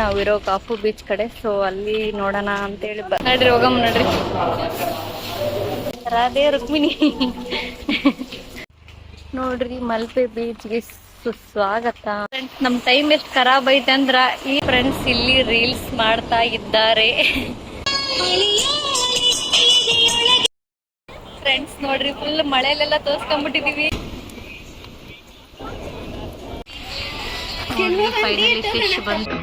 ನಾವಿರೋ ಕಾಫು ಬೀಚ್ ಕಡೆ ಸೊ ಅಲ್ಲಿ ನೋಡೋಣ ಅಂತೇಳಿ ಹೇಳಿ ನಡ್ರಿ ಹೋಗಮ್ಮ ನಡ್ರಿ. ರುಕ್ಮಿಣಿ. ನೋಡ್ರಿ, ಮಲ್ಪೆ ಬೀಚ್ಗೆ ಸುಸ್ವಾಗತ. ನಮ್ ಟೈಮ್ ಎಷ್ಟು ಖರಾಬ್ ಐತೆ ಅಂದ್ರ, ಈ ಫ್ರೆಂಡ್ಸ್ ಇಲ್ಲಿ ರೀಲ್ಸ್ ಮಾಡ್ತಾ ಇದ್ದಾರೆ. ಫ್ರೆಂಡ್ಸ್ ನೋಡ್ರಿ ಫುಲ್ ಮಳೆಲೆಲ್ಲ ತೋರ್ಸ್ಕೊಂಡ್ಬಿಟ್ಟಿದೀವಿ ಫೈನಲಿ ಫಿಶ್ ಬಂತು.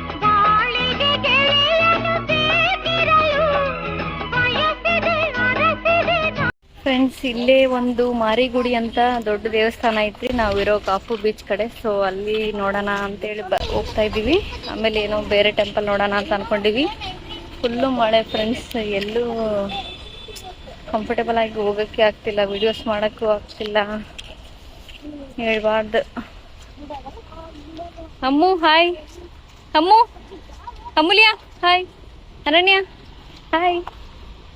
ಫ್ರೆಂಡ್ಸ್ ಇಲ್ಲೇ ಒಂದು ಮಾರಿಗುಡಿ ಅಂತ ದೊಡ್ಡ ದೇವಸ್ಥಾನ ಐತ್ರಿ. ನಾವಿರೋ ಕಾಫು ಬೀಚ್ ಕಡೆ. ಸೊ ಅಲ್ಲಿ ನೋಡೋಣ ಅಂತೇಳಿ ಬ ಹೋಗ್ತಾ ಇದ್ದೀವಿ. ಆಮೇಲೆ ಏನೋ ಬೇರೆ ಟೆಂಪಲ್ ನೋಡೋಣ ಅಂತ ಅನ್ಕೊಂಡಿವಿ. ಫುಲ್ಲು ಮಳೆ ಫ್ರೆಂಡ್ಸ್ ಎಲ್ಲೂ ಕಂಫರ್ಟೇಬಲ್ ಆಗಿ ಹೋಗೋಕ್ಕೆ ಆಗ್ತಿಲ್ಲ. ವಿಡಿಯೋಸ್ ಮಾಡೋಕ್ಕೂ ಆಗ್ತಿಲ್ಲ. ಹೇಳ್ಬಾರ್ದು. Ammu hi Ammu, Amulya hi Aranya hi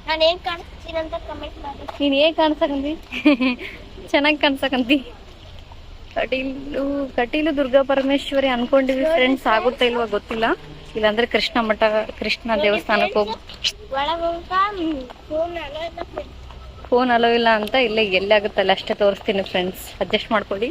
ನಾನು ಏನ್ ಕಾಣಿಸ್ತೀನಿ ಅಂತ ಕಮೆಂಟ್ ಮಾಡಿ. ನೀನ್ ಹೇಗ್ ಕಾಣ್ಸಕಂದಿ? ಚೆನ್ನಾಗಿ ಕಾಣ್ಸಕಂದಿ. ಕಟೀಲು ಕಟೀಲು ದುರ್ಗಾ ಪರಮೇಶ್ವರಿ ಅನ್ಕೊಂಡಿವಿ ಫ್ರೆಂಡ್ಸ್ ಆಗುತ್ತಾ ಇಲ್ವಾ ಗೊತ್ತಿಲ್ಲ. ಇಲ್ಲಾಂದ್ರೆ ಕೃಷ್ಣ ಮಠ ಕೃಷ್ಣ ದೇವಸ್ಥಾನಕ್ಕೆ ಹೋಗಿ. ಫೋನ್ ಅಲೋ ಇಲ್ಲ ಅಂತ ಇಲ್ಲೇ ಎಲ್ಲಿ ಆಗುತ್ತಲ್ಲ ಅಷ್ಟೇ ತೋರಿಸ್ತೀನಿ ಫ್ರೆಂಡ್ಸ್ ಅಡ್ಜಸ್ಟ್ ಮಾಡ್ಕೊಳ್ಳಿ.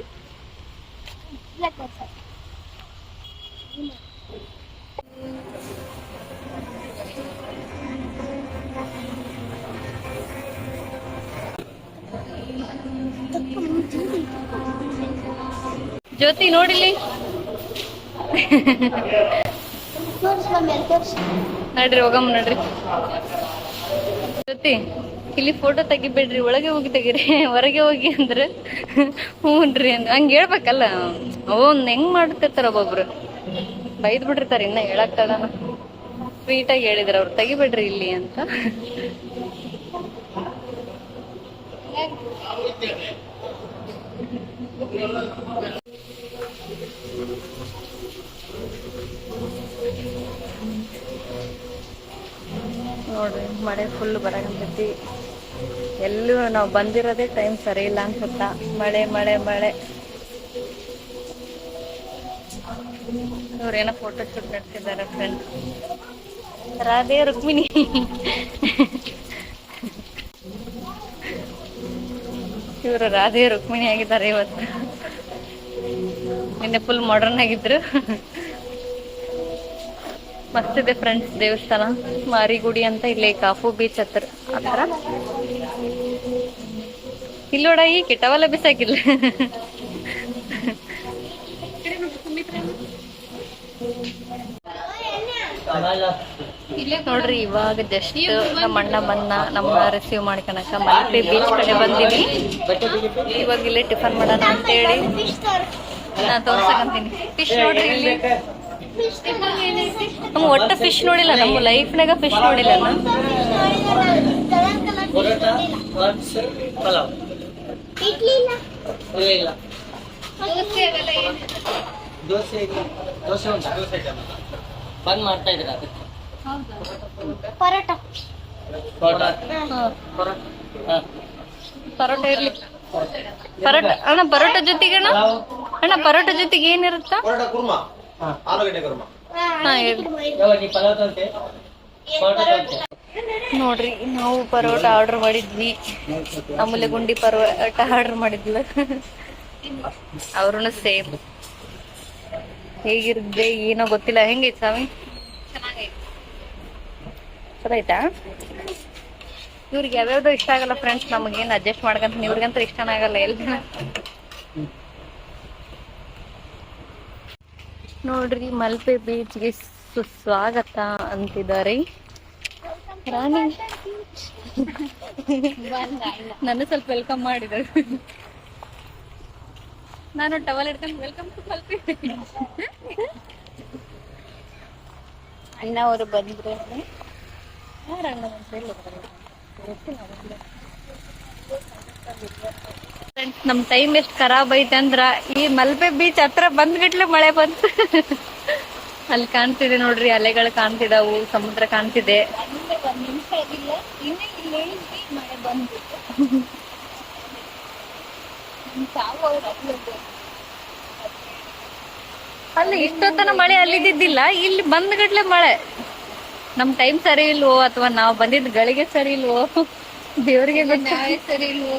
ಜ್ಯೋತಿ ನೋಡಿಲಿ ನಡ್ರಿ, ಹೋಗಮ್ಮ, ನಡ್ರಿ. ಜ್ಯೋತಿ, ಇಲ್ಲಿ ಫೋಟೋ ತೆಗಿಬೇಡ್ರಿ, ಒಳಗೆ ಹೋಗಿ ತೆಗೀರಿ, ಹೊರಗೆ ಹೋಗಿ ಅಂದ್ರೆ ಹ್ಞೂನ್ರಿ ಅಂದ್ರೆ ಹಂಗೆ ಹೇಳ್ಬೇಕಲ್ಲ. ಅವನ್ ಹೆಂಗ್ ಮಾಡ್ತಿರ್ತಾರ ಒಬ್ಬೊಬ್ರು. ಬೈದ್ ಬಿಟ್ಟಿರ್ತಾರ, ಇನ್ನ ಸ್ವೀಟ್ ಆಗಿ ಹೇಳಿದ್ರ ಅವ್ರು, ತೆಗಿಬೇಡ್ರಿ ಇಲ್ಲಿ ಅಂತ. ಮಳೆ ಫುಲ್ ಬರಕಂತೈತಿ ಎಲ್ಲೂ ನಾವು ಬಂದಿರೋದೇ ಟೈಮ್ ಸರಿ ಇಲ್ಲ ಅನ್ಸುತ್ತ. ಮಳೆ ಮಳೆ ಮಳೆ. ಇವ್ರೇನೋ ಫೋಟೋ ಶೂಟ್ ನಡೆಸಿದ್ದಾರೆ ಫ್ರೆಂಡ್ ರಾಧೆ, ರುಕ್ಮಿಣಿ. ಇವರು ರಾಧೆ, ರುಕ್ಮಿಣಿ ಆಗಿದ್ದಾರೆ ಇವತ್ತು. ನಿನ್ನೆ ಫುಲ್ ಮಾಡರ್ನ್ ಆಗಿದ್ರು. ಮಸ್ತ್ ಇದೆ ಫ್ರೆಂಡ್ಸ್ ದೇವಸ್ಥಾನ, ಮಾರಿಗುಡಿ ಅಂತ ಇಲ್ಲಿ ಕಾಫು ಬೀಚ್ ಹತ್ರ. ಹತ್ರ ಇಲ್ಲೋಡ ಈ ಕಿಟವಲ್ಲ ಬಿಸಾಕಿಲ್ಲ ನೋಡ್ರಿ, ಇವಾಗ ಜಸ್ಟ್ ನಮ್ಮ ಅಣ್ಣ ಬಂದ ನಮ್ಮ ರಿಸೀವ್ ಮಾಡ್ಕೊಳಕ ಮಲ್ಪೆ ಬೀಚ್ ಕಡೆ ಬಂದಿವಿ. ಇವಾಗ ಇಲ್ಲೇ ಟಿಫನ್ ಮಾಡೋಣ ಅಂತ ಹೇಳಿ. ತೋರ್ಸ್ ನಾ ತೋರ್ಸಕಂತೀನಿ. ಫಿಶ್ ನೋಡ್ರಿ ಇಲ್ಲಿ. ನಮ್ಮ ಒಟ್ಟ ಫಿಶ್ ನೋಡಿಲ್ಲ, ನಮ್ಮ ಲೈಫ್ನಾಗ ಫಿಶ್ ನೋಡಿಲ್ಲ. ದೋಸೆ ಬಂದ್ ಮಾಡ್ತಾ ಇದ್ರ ಪರೋಟ ಪರೋಟ ಇರ್ಲಿ. ಪರೋಟ, ಅಣ್ಣ, ಪರೋಟ ಜೊತೆಗೆ ಅಣ್ಣ, ಪರೋಟ ಜೊತೆಗೆ ಏನಿರುತ್ತಾ. ಆಲೂಗಡ್ಡೆ ಕುರ್ಮಾ. ನೋಡ್ರಿ ನಾವು ಪರೋಟ ಆರ್ಡರ್ ಮಾಡಿದ್ವಿ. ಆಮೇಲೆ ಗುಂಡಿ ಪರೋಟ ಆರ್ಡರ್ ಮಾಡಿದ್ಲು ಅವ್ರೂ ಸೇಮ್. ಹೇಗಿರುತ್ತೆ ಏನೋ ಗೊತ್ತಿಲ್ಲ. ಹೆಂಗೈತೆ ಸ್ವಾಮಿ? ಚೆನ್ನಾಗೈತಾ. ಇವ್ರಿಗೆ ಯಾವ್ಯಾವ್ದೋ ಇಷ್ಟ ಆಗಲ್ಲ ಫ್ರೆಂಡ್ಸ್ ನಮಗೇನು ಅಡ್ಜಸ್ಟ್ ಮಾಡ್ಕಂತ ಇವ್ರಿಗಂತೂ ಇಷ್ಟನೇ ಆಗಲ್ಲ ಎಲ್ಲ. ನೋಡ್ರಿ ಮಲ್ಪೆ ಬೀಚ್ಗೆ ಸುಸ್ವಾಗತ ಅಂತಿದ್ದಾರೆ. ರಾಣಿ. ನನ್ನ ಸ್ವಲ್ಪ ವೆಲ್ಕಮ್ ಮಾಡಿದ್ರು. ನಾನು ಟವಲ್ ಹಿಡ್ಕೊಂಡು ವೆಲ್ಕಮ್ ಟು ಮಲ್ಪೆ ಅಣ್ಣ ಅವರು ಬಂದ್ರು ಫ್ರೆಂಡ್ಸ್ ನಮ್ ಟೈಮ್ ಎಷ್ಟ್ ಖರಾಬ್ ಐತೆ ಅಂದ್ರ ಈ ಮಲ್ಪೆ ಬೀಚ್ ಹತ್ರ ಬಂದ್ಬಿಟ್ಲೆ ಮಳೆ ಬಂತು. ಅಲ್ಲಿ ಕಾಣ್ತಿದೆ ನೋಡ್ರಿ, ಅಲೆಗಳು ಕಾಣ್ತಿದಾವು, ಸಮುದ್ರ ಕಾಣ್ತಿದೆ. ಅಲ್ಲಿ ಇಷ್ಟೊತ್ತನ ಮಳೆ ಅಲ್ಲಿದ್ದಿದ್ದಿಲ್ಲ, ಇಲ್ಲಿ ಬಂದ ಗಟ್ಲೆ ಮಳೆ. ನಮ್ ಟೈಮ್ ಸರಿ ಇಲ್ವೋ ಅಥವಾ ನಾವ್ ಬಂದಿದ್ ಗಳಿಗೆ ಸರಿ ಇಲ್ವೋ? ದೇವ್ರಿಗೆ ಸರಿ ಇಲ್ವೋ.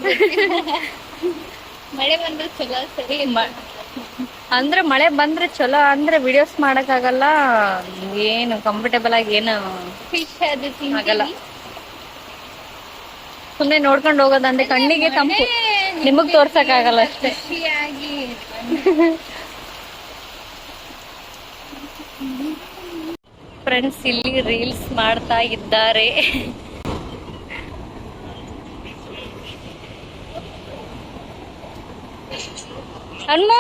ಮಳೆ ಬಂದ್ರೆ ಚಲೋ ಸರಿ ಅಂದ್ರೆ ಮಳೆ ಬಂದ್ರೆ ಚಲೋ ಅಂದ್ರೆ ವಿಡಿಯೋಸ್ ಮಾಡಕ್ ಆಗಲ್ಲ ಏನು ಕಂಫರ್ಟೇಬಲ್ ಆಗಿ ಏನು ಫಿಶ್ ಅದು ಆಗಲ್ಲ. ಸುಮ್ನೆ ನೋಡ್ಕೊಂಡು ಹೋಗೋದಂದ್ರೆ ಕಣ್ಣಿಗೆ ತಂಪು. ನಿಮಗ್ ತೋರ್ಸಕ್ ಆಗಲ್ಲ ಅಷ್ಟೇ. ಫ್ರೆಂಡ್ಸ್ ಇಲ್ಲಿ ರೀಲ್ಸ್ ಮಾಡ್ತಾ ಇದ್ದಾರೆ. ಹಣ್ಮ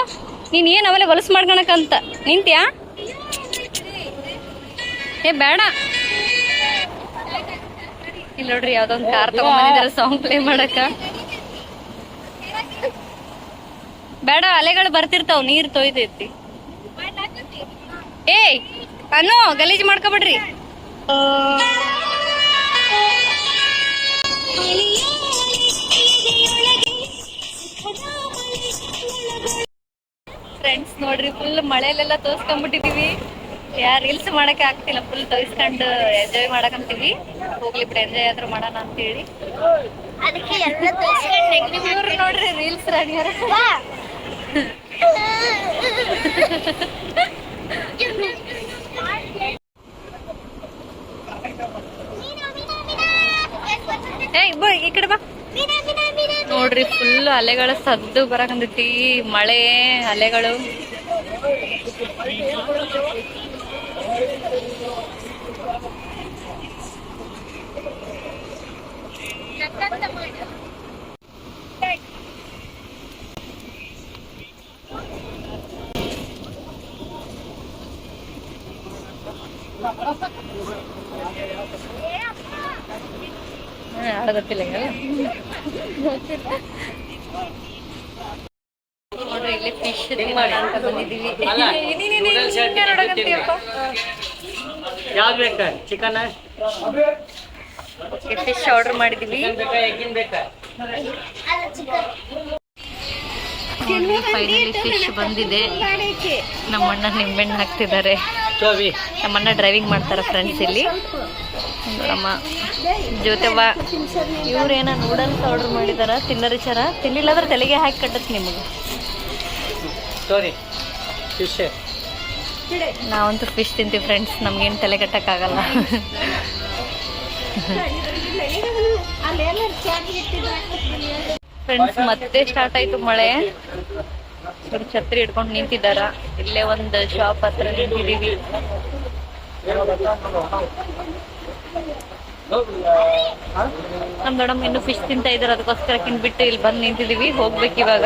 ನೀನ್ ಏನ್ ಅವೆಲ್ಲ ಹೊಲಸು ಮಾಡ್ಕೊಳಕಂತ ನಿಂತ್ಯಾ? ಏ, ಬೇಡ. ಇಲ್ಲಿ ನೋಡ್ರಿ, ಯಾವ್ದೊಂದ್ ಕಾರ್ ತಗೊಂಡ್ಬಂದಿದಾರೆ ಸಾಂಗ್ ಪ್ಲೇ ಮಾಡಕ ಬೇಡ, ಅಲೆಗಳು ಬರ್ತಿರ್ತಾವ, ನೀರ್ ತೊಯ್ತೈತಿ ಏಯ್ ಅನ್ನು ಗಲೀಜ್ ಮಾಡ್ಕೊಬಿಡ್ರಿ. ನೋಡ್ರಿ ಫುಲ್ ಮಳೆಲೆಲ್ಲ ತೋರ್ಸ್ಕೊಂಡ್ಬಿಟ್ಟಿದೀವಿ. ಯಾರು ರೀಲ್ಸ್ ಮಾಡಕ್ಕೆ ಆಗ್ತಿಲ್ಲ ಫುಲ್ ತೋರಿಸ್ಕೊಂಡು ಎಂಜಾಯ್ ಮಾಡಕಂತೀವಿ. ಹೋಗ್ಲಿ ಬಿಡ ಎಂಜಾಯ್ ಆದ್ರೂ ಮಾಡೋಣ ಅಂತೇಳಿ. ಅದಕ್ಕೆ ಎಲ್ಲ ಇವ್ರು ನೋಡ್ರಿ ರೀಲ್ಸ್ ಬಾ ಈ ಕಡೆ ಬಾ. ನೋಡ್ರಿ ಫುಲ್ ಅಲೆಗಳ ಸದ್ದು ಬರಕಂದೈತಿ ಮಳೆ ಅಲೆಗಳು. ಗೊತ್ತಿಲ್ಲ ಇಲ್ಲಿ ಫಿಶ್ ಅಂತ ಬಂದಿದ್ದೀವಿ. ಹಿಂಗೆ. ಯಾವ್ದು ಬೇಕಾ? ಚಿಕನ್ ಫಿಶ್ ಆರ್ಡರ್ ಮಾಡಿದೀವಿ. ನೋಡಿ ಫೈನಲಿ ಫಿಶ್ ಬಂದಿದೆ. ನಮ್ಮಣ್ಣ ನಿಂಬೆಣ್ಣೆ ಹಾಕ್ತಿದ್ದಾರೆ. ನಮ್ಮಣ್ಣ ಡ್ರೈವಿಂಗ್ ಮಾಡ್ತಾರ ಫ್ರೆಂಡ್ಸ್ ಇಲ್ಲಿ. ನೋಡಮ್ಮ ಜೊತೆವ ಇವ್ರೇನ ನೂಡಲ್ಸ್ ಆರ್ಡರ್ ಮಾಡಿದಾರ ತಿನ್ನರಿ ಚರ ತಿನ್ಲಿಲ್ಲ ಅಂದ್ರೆ ತಲೆಗೆ ಹಾಕಿ ಕಟ್ಟತ್ ನಿಮಗೆ. ಸಾರಿ ಫಿಶ್ ನಾವಂತೂ ಫಿಶ್ ತಿಂತೀವಿ ಫ್ರೆಂಡ್ಸ್ ನಮ್ಗೇನು ತಲೆ ಕಟ್ಟಕ್ಕಾಗಲ್ಲ. ಫ್ರೆಂಡ್ಸ್ ಮತ್ತೆ ಸ್ಟಾರ್ಟ್ ಆಯ್ತು ಮಳೆ. ಇವ್ರು ಛತ್ರಿ ಹಿಡ್ಕೊಂಡು ನಿಂತಿದ್ದಾರ. ಇಲ್ಲೇ ಒಂದು ಶಾಪ್ ಹತ್ರ ನಿಂತಿದೀವಿ ನಮ್ ದೊಡ್ಡಮ್ಮ ಇನ್ನು ಫಿಶ್ ತಿಂತ ಇದಾರೆ. ಅದಕ್ಕೋಸ್ಕರ ಬಿಟ್ಟು ಇಲ್ಲಿ ಬಂದು ನಿಂತಿದೀವಿ ಹೋಗ್ಬೇಕು ಇವಾಗ